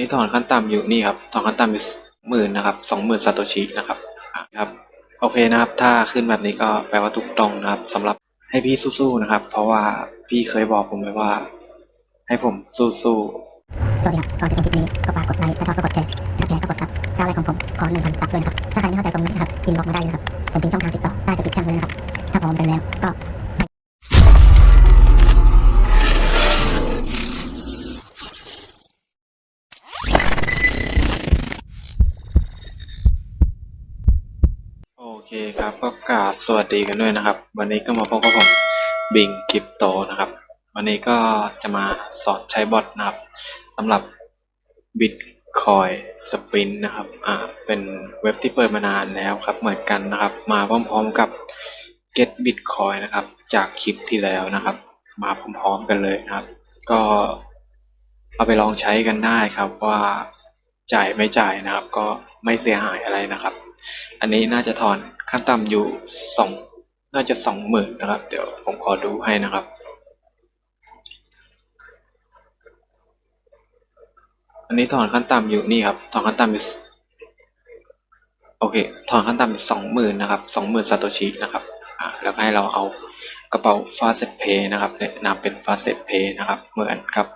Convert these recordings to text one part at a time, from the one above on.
นี่ถอนขั้นต่ำอยู่นี่ครับถอนขั้นต่ำอยู่หมื่นนะครับสองหมื่นซาโตชินะครับครับโอเคนะครับ ถ้าขึ้นแบบนี้ก็แปลว่าถูกต้องนะครับสำหรับให้พี่สู้ๆนะครับ เพราะว่าพี่เคยบอกผมไว้ว่า ให้ผมสู้ๆสวัสดีครับก่อนจะชมคลิปนี้ก็ฝากกดไลค์ถ้าชอบก็กดแชร์ถ้าแชร์ก็กดซับก้าวแรกของผมขอหนึ่งพันซับด้วยนะครับถ้าใครไม่เข้าใจตรงไหนนะครับอินบอกมาได้เลยนะครับผมทิ้งช่องทาง ครับก็กราบสวัสดีกันด้วยนะครับ วันนี้ก็มาพบกับผมบิงคริปโตนะครับ วันนี้ก็จะมาสอนใช้บอทนะครับสำหรับ Bitcoin Sprint นะครับอ่าเป็นเว็บที่เปิดมานานแล้วครับ เหมือนกันนะครับ มาพร้อมๆกับ Get Bitcoin นะครับ จากคลิปที่แล้วนะครับ มาพร้อมๆกันเลยนะครับ ก็เอาไปลองใช้กันได้ครับว่าจ่ายไม่จ่ายนะครับ ก็ไม่เสียหายอะไรนะครับ อันนี้น่าจะถอนขั้นต่ำอยู่สองน่าจะสองหมื่นนะครับ เดี๋ยวผมขอดูให้นะครับอันนี้ถอนขั้นต่ำอยู่นี่ครับถอนขั้นต่ำอยู่โอเคถอนขั้นต่ำอยู่สองหมื่นนะครับสองหมื่นซาโตชินะครับอ่าแล้วให้เราเอากระเป๋าฟาเซตเพย์นะครับเนี่ยนำเป็นฟาเซตเพย์นะครับ เหมือนกับ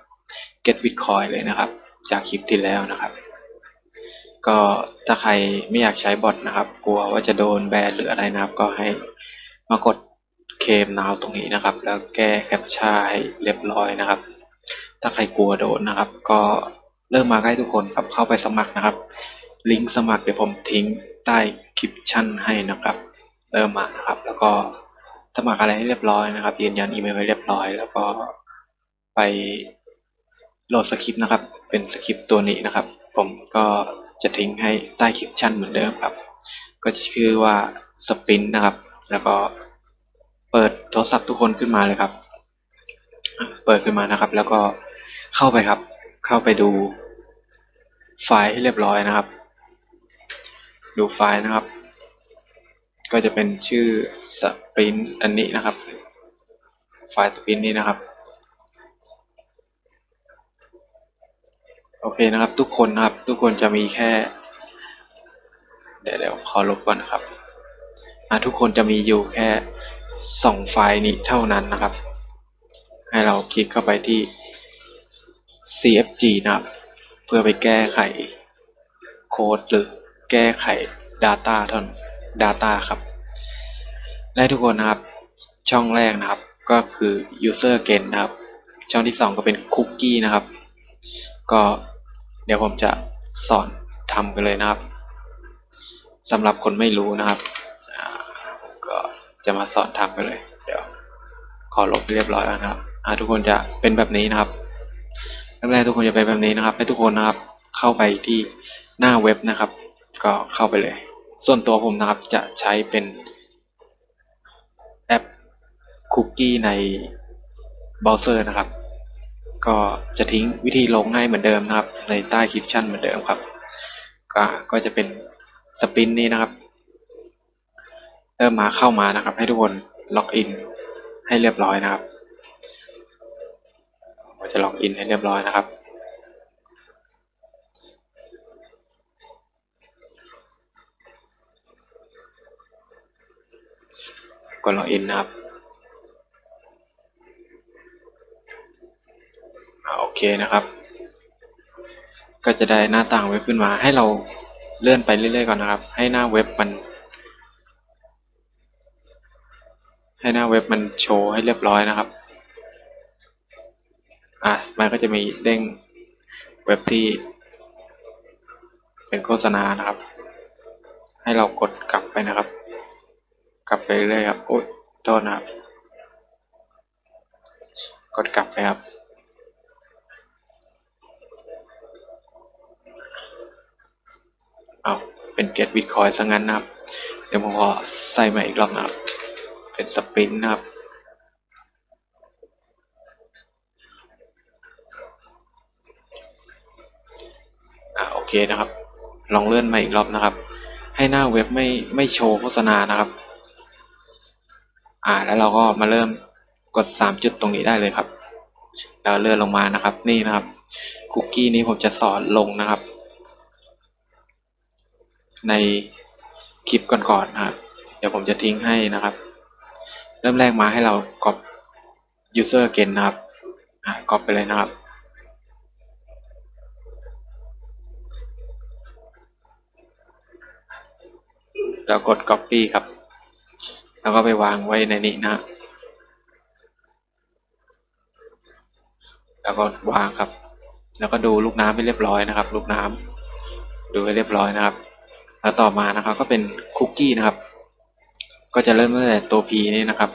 Get Bitcoin เลยนะครับ จากคลิปที่แล้วนะครับ ก็ถ้าใครไม่อยากใช้บอทนะครับ กลัวว่าจะโดนแบนหรืออะไรนะครับ ก็ให้มากดเคมนาวตรงนี้นะครับ แล้วแก้แคปชั่นให้เรียบร้อยนะครับ ถ้าใครกลัวโดนนะครับ ก็เริ่มมาใกล้ทุกคนครับเข้าไปสมัครนะครับ ลิงก์สมัครเดี๋ยวผมทิ้งใต้คลิปชั่นให้นะครับ เริ่มมานะครับ แล้วก็สมัครอะไรให้เรียบร้อยนะครับยืนยันอีเมลไว้เรียบร้อย แล้วก็ไปโหลดสคริปต์นะครับ เป็นสคริปต์ตัวนี้นะครับ ผมก็ จะทิ้งให้ใต้คลิปชั่นเหมือนเดิมครับ ก็จะชื่อว่าสปินนะครับ แล้วก็เปิดโทรศัพท์ทุกคนขึ้นมาเลยครับ เปิดขึ้นมานะครับ แล้วก็เข้าไปครับ เข้าไปดูไฟล์ให้เรียบร้อยนะครับ ดูไฟล์นะครับ ก็จะเป็นชื่อสปรินอันนี้นะครับ ไฟล์สปรินนี้นะครับ โอเคนะครับ ทุกคนนะครับ ทุกคนจะมีแค่ เดี๋ยวเดี๋ยวขอลบก่อนนะครับอะทุกคนจะมีอยู่แค่สองไฟล์นี้เท่านั้นนะครับ ให้เราคลิกเข้าไปที่ CFG นะครับ เพื่อไปแก้ไขโค้ดหรือแก้ไข Data ท่านั้น Data ครับและทุกคนนะครับ ช่องแรกนะครับ ก็คือ User Gain นะครับ ช่องที่สองก็เป็น Cookie นะครับ ก็ เดี๋ยวผมจะสอนทำกันเลยนะครับสำหรับคนไม่รู้นะครับก็จะมาสอนทำกันเลย เดี๋ยว ขอลบเรียบร้อยแล้วนะครับทุกคนจะเป็นแบบนี้นะครับแรกๆทุกคนจะเป็นแบบนี้นะครับ ให้ทุกคนนะครับ เข้าไปที่หน้าเว็บนะครับ ก็เข้าไปเลย ส่วนตัวผมนะครับจะใช้เป็นแอปคุกกี้ในเบราว์เซอร์นะครับ ก็จะทิ้งวิธีลงให้เหมือนเดิมนะครับ ในใต้คลิปชั่นเหมือนเดิมครับ ก็ก็จะเป็นสปรินนี้นะครับ เริ่มมาเข้ามานะครับ ให้ทุกคนล็อกอินให้เรียบร้อยนะครับผมจะล็อกอินให้เรียบร้อยนะครับกดล็อกอินนะครับอ่าโอเค นะครับ ก็จะได้หน้าต่างเว็บขึ้นมา ให้เราเลื่อนไปเรื่อยๆก่อนนะครับ ให้หน้าเว็บมัน ให้หน้าเว็บมันโชว์ให้เรียบร้อยนะครับ อะมันก็จะมีเด้งเว็บที่ เป็นโฆษณานะครับ ให้เรากดกลับไปนะครับ กลับไปเรื่อยๆครับโอ๊ยโทษนะครับ กดกลับไปครับ เอาเป็นเกตบิตคอยซะงั้นนะครับ เดี๋ยวผมขอใส่ใหม่อีกรอบนะครับ เป็นสปรินต์นะครับอ่าโอเคนะครับ ลองเลื่อนมาอีกรอบนะครับ ให้หน้าเว็บไม่ไม่โชว์โฆษณานะครับ อ่าแล้วเราก็มาเริ่มกดสามจุดตรงนี้ได้เลยครับ แล้วเลื่อนลงมานะครับ นี่นะครับ คุกกี้นี้ผมจะสอนลงนะครับ ในคลิปก่อนๆนะครับ เดี๋ยวผมจะทิ้งให้นะครับ เริ่มแรกมาให้เรากรอบ user again นะครับอ่ากรอบไปเลยนะครับแล้วกด copy ครับ แล้วก็ไปวางไว้ในนี้นะฮะแล้วก็วางครับ แล้วก็ดูลูกน้ำให้เรียบร้อยนะครับ ลูกน้ำดูให้เรียบร้อยนะครับ แล้วต่อมานะครับก็เป็นคุกกี้นะครับ ก็จะเริ่มตั้งแต่ตัว P นี้นะครับ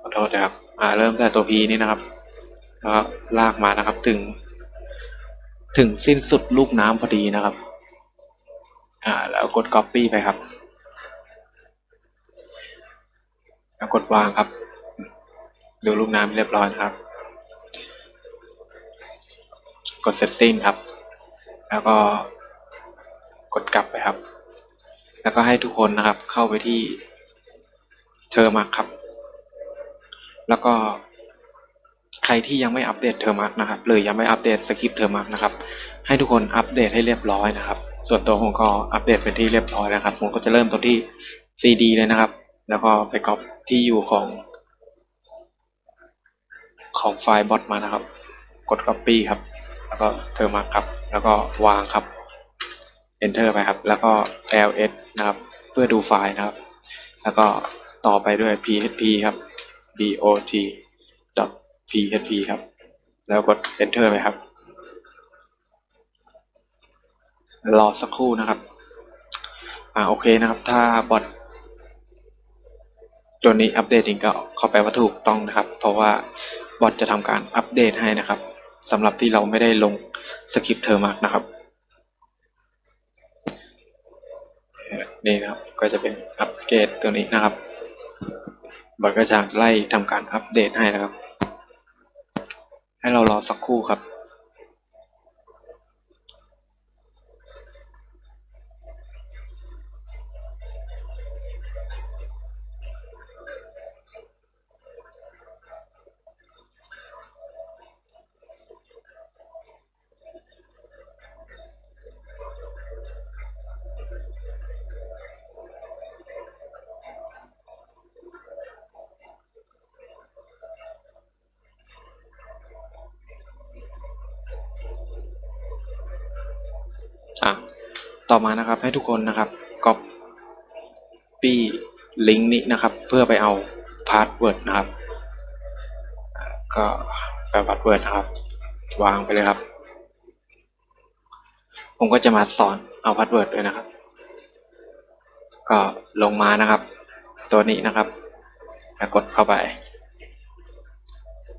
ขอโทษนะครับ อ่า เริ่มตั้งแต่ตัว P นี้นะครับ แล้วก็ลากมานะครับถึง ถึงสิ้นสุดลูกน้ำพอดีนะครับ อ่า แล้วกด copy ไปครับ แล้วกดวางครับ ดูลูกน้ำเรียบร้อยครับ กด setting ครับ แล้วก็กดกลับไปครับ แล้วก็ให้ทุกคนนะครับ เข้าไปที่เทอร์มาร์ครับ แล้วก็ใครที่ยังไม่อัปเดตเทอร์มาร์กนะครับหรือยังไม่อัปเดตสคริปต์เทอร์มาร์กนะครับ ให้ทุกคนอัปเดตให้เรียบร้อยนะครับ ส่วนตัวผมก็อัปเดตเป็นที่เรียบร้อยนะครับ ผมก็จะเริ่มตรงที่ CD เลยนะครับ แล้วก็ไปก๊อปที่อยู่ของ ของไฟล์บอทมานะครับ กด copy ครับ แล้วก็เทอร์มาครับ แล้วก็วางครับ enter ไปครับ แล้วก็ ls นะครับ เพื่อดูไฟล์นะครับ แล้วก็ต่อไปด้วย php ครับ dot php ครับ แล้วกด enter ไปครับ รอสักครู่นะครับ อ่าโอเคนะครับ ถ้าบอทตัวนี้อัปเดตจริงก็เขอแปว่าถูกต้องนะครับ เพราะว่าบอทจะทำการอัปเดตให้นะครับ สำหรับที่เราไม่ได้ลงสคริปต์เทอร์มาร์กนะครับนี่นะครับก็จะเป็นอัปเกรดตัวนี้นะครับบอทก็จะไล่ทำการอัปเดตให้นะครับ ให้เรารอสักครู่ครับ อะต่อมานะครับให้ทุกคนนะครับก๊อปปี้ลิงก์นี้นะครับ เพื่อไปเอาพาสเวิร์ดนะครับ ก็ไปพาสเวิร์ดนะครับ วางไปเลยครับ ผมก็จะมาสอนเอาพาสเวิร์ดด้วยนะครับ ก็ลงมานะครับ ตัวนี้นะครับกดเข้าไป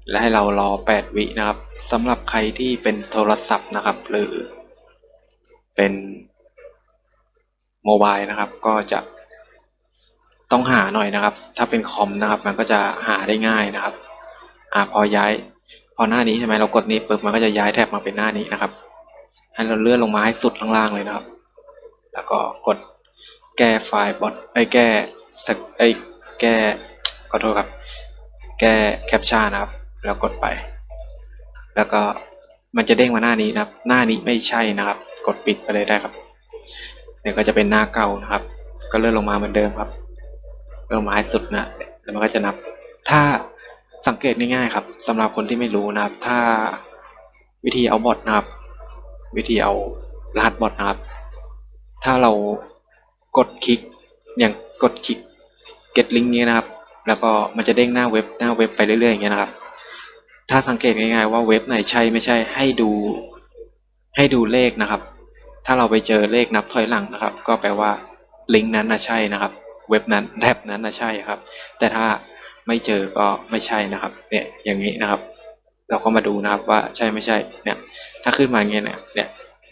และให้เรารอ 8 วินะครับสำหรับใครที่เป็นโทรศัพท์นะครับ หรือ เป็นโมบายนะครับ ก็จะต้องหาหน่อยนะครับ ถ้าเป็นคอมนะครับ มันก็จะหาได้ง่ายนะครับ อ่าพอย้าย พอหน้านี้ใช่ไหมเรากดนี้ปุ๊บมันก็จะย้ายแท็บมาเป็นหน้านี้นะครับ ให้เราเลื่อนลงมาให้สุดข้างล่างเลยนะครับ แล้วก็กดแก้ไฟล์บอทไอ้แก้สักไอ้แก้ขอโทษครับ แก้แคปชั่นนะครับ แล้วกดไป แล้วก็มันจะเด้งมาหน้านี้นะครับ หน้านี้ไม่ใช่นะครับ ดปิดไปเลยได้ครับเนี่ยก็จะเป็นหน้าเก่านะครับ ก็เลื่อนลงมาเหมือนเดิมครับเลื่อนลงมาให้สุดนะแล้วมันก็จะนับ ถ้าสังเกตง่ายๆครับสำหรับคนที่ไม่รู้นะครับ ถ้าวิธีเอาบอทนะครับ วิธีเอารหัสบอทนะครับ ถ้าเรากดคลิกอย่างกดคลิก get link นี้นะครับ แล้วก็มันจะเด้งหน้าเว็บหน้าเว็บไปเรื่อยๆอย่างเงี้ยนะครับ ถ้าสังเกตง่ายๆว่าเว็บไหนใช่ไม่ใช่ให้ดูให้ดูเลขนะครับ ถ้าเราไปเจอเลขนับถอยหลังนะครับ ก็แปลว่าลิงก์นั้นนะใช่นะครับ เว็บนั้นแท็บนั้นนะใช่ครับ แต่ถ้าไม่เจอก็ไม่ใช่นะครับ เนี่ยอย่างนี้นะครับ เราก็มาดูนะครับว่าใช่ไม่ใช่เนี่ย ถ้าขึ้นมาอย่างเงี้ยเนี่ยเนี่ย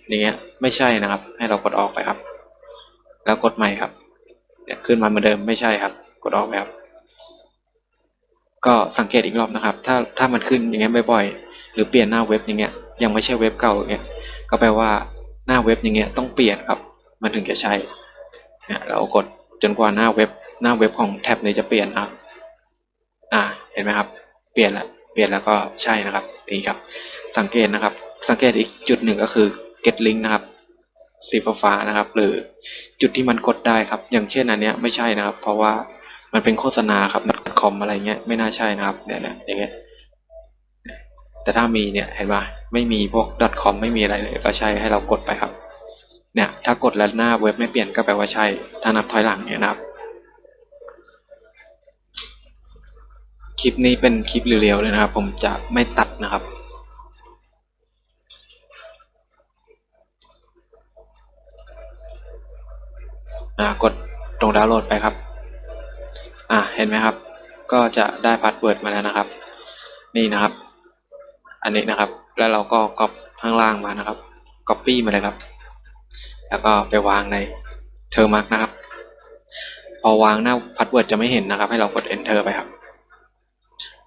อย่างเงี้ยไม่ใช่นะครับ ให้เรากดออกไปครับ แล้วกดใหม่ครับเนี่ยขึ้นมาเหมือนเดิมไม่ใช่ครับ กดออกไปครับ ก็สังเกตอีกรอบนะครับ ถ้าถ้ามันขึ้นอย่างเงี้ยบ่อยๆหรือเปลี่ยนหน้าเว็บอย่างเงี้ยยังไม่ใช่เว็บเก่าอย่างเงี้ยก็แปลว่า หน้าเว็บอย่างเงี้ยต้องเปลี่ยนครับ มันถึงจะใช่เนี่ยเรากดจนกว่าหน้าเว็บ หน้าเว็บของแท็บนี้จะเปลี่ยนนะครับ อ่าเห็นไหมครับ เปลี่ยนล้วเปลี่ยนแล้วก็ใช่นะครับนี่ครับ สังเกตนะครับ สังเกตอีกจุดหนึ่งก็คือ get link นะครับสีฟ้านะครับ หรือจุดที่มันกดได้ครับ อย่างเช่นอันเนี้ยไม่ใช่นะครับ เพราะว่ามันเป็นโฆษณาครับ .com อะไรเงี้ยไม่น่าใช่นะครับเนี่ยเนี่ยอย่างเงี้ยแต่ถ้ามีเนี่ยเห็นป่ะ ไม่มีพวก .com ไม่มีอะไรเลยก็ใช่ให้เรากดไปครับ เนี่ยถ้ากดแล้วหน้าเว็บไม่เปลี่ยนก็แปลว่าใช่ ถ้านับถอยหลังเนี่ยนะครับ คลิปนี้เป็นคลิปเรียวๆเลยนะครับ ผมจะไม่ตัดนะครับอ่ากดตรงดาวน์โหลดไปครับ อ่าเห็นไหมครับ ก็จะได้พาสเวิร์ดมาแล้วนะครับ นี่นะครับ อันนี้นะครับ แล้วเราก็ก๊อปข้างล่างมานะครับก๊อปปี้มาเลยครับ แล้วก็ไปวางในเทอร์มาร์กนะครับ พอวางหน้าพาสเวิร์ดจะไม่เห็นนะครับ ให้เรากด enter ไปครับ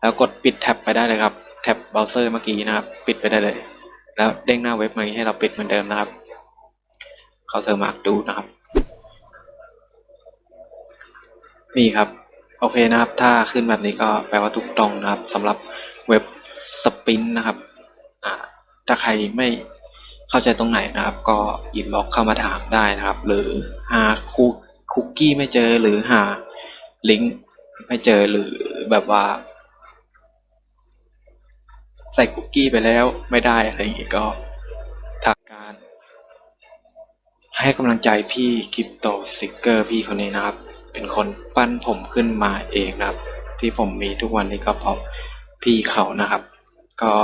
แล้วกดปิดแท็บไปได้เลยครับ แท็บเบราว์เซอร์เมื่อกี้นะครับ ปิดไปได้เลย แล้วเด้งหน้าเว็บมาให้เราปิดเหมือนเดิมนะครับ เข้าเทอร์มาร์กดูนะครับ นี่ครับ โอเคนะครับ ถ้าขึ้นแบบนี้ก็แปลว่าถูกต้องนะครับสำหรับเว็บ สปินนะครับถ้าใครไม่เข้าใจตรงไหนนะครับ ก็อินบ็อกเข้ามาถามได้นะครับ หรือหาคุกคุกกี้ไม่เจอหรือหาลิงก์ไม่เจอหรือแบบว่า ใส่คุกกี้ไปแล้วไม่ได้อะไรอย่างงี้ก็ทางการให้กำลังใจพี่คริปโตซิกเกอร์พี่คนนี้นะครับ เป็นคนปั้นผมขึ้นมาเองนะครับ ที่ผมมีทุกวันนี้ก็เพราะพี่เขานะครับ ก็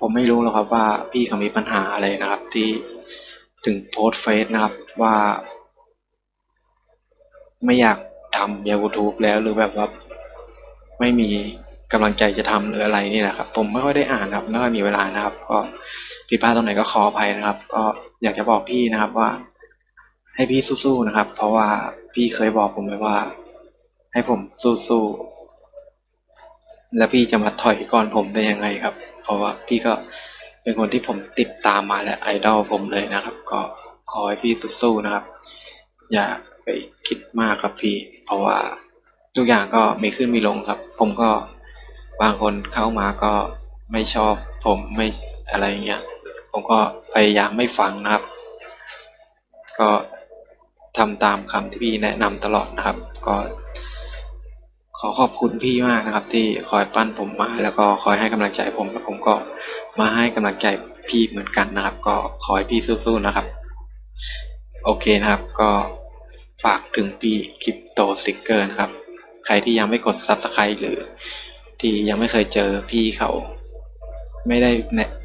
ผมไม่รู้หรอกครับว่าพี่เขามีปัญหาอะไรนะครับ ที่ถึงโพสเฟซนะครับว่า ไม่อยากทำยูทูบแล้วหรือแบบว่าไม่มีกำลังใจจะทำหรืออะไรนี่แหละครับ ผมไม่ค่อยได้อ่านครับไม่ค่อยมีเวลานะครับ ก็ผิดพลาดตรงไหนก็ขออภัยนะครับ ก็อยากจะบอกพี่นะครับว่า ให้พี่สู้ๆนะครับ เพราะว่าพี่เคยบอกผมไว้ว่า ให้ผมสู้ๆ แล้วพี่จะมาถอยก่อนผมได้ยังไงครับ เพราะว่าพี่ก็เป็นคนที่ผมติดตามมาและไอดอลผมเลยนะครับ ก็ขอให้พี่สู้ๆนะครับ อย่าไปคิดมากครับพี่ เพราะว่าทุกอย่างก็มีขึ้นมีลงครับ ผมก็บางคนเข้ามาก็ไม่ชอบ ผมไม่อะไรเงี้ย ผมก็พยายามไม่ฟังนะครับ ก็ทำตามคำที่พี่แนะนำตลอดนะครับ ก็ ขอขอบคุณพี่มากนะครับ ที่คอยปั้นผมมา แล้วก็คอยให้กำลังใจผมแล้วผมก็มาให้กำลังใจพี่เหมือนกันนะครับ ก็ขอให้พี่สู้ๆนะครับ โอเคนะครับ ก็ฝากถึงพี่คริปโตสติกเกอร์นะครับ ใครที่ยังไม่กด Subscribe หรือ ที่ยังไม่เคยเจอพี่เขา ไม่ได้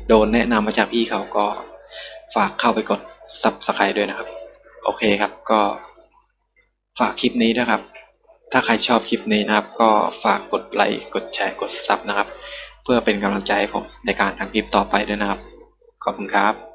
โดนแนะนำมาจากพี่เขาก็ฝากเข้าไปกด Subscribe ด้วยนะครับ โอเคครับ ก็ฝากคลิปนี้นะครับ ถ้าใครชอบคลิปนี้นะครับ ก็ฝากกดไลค์กดแชร์กดซับนะครับ เพื่อเป็นกำลังใจให้ผมในการทำคลิปต่อไปด้วยนะครับ ขอบคุณครับ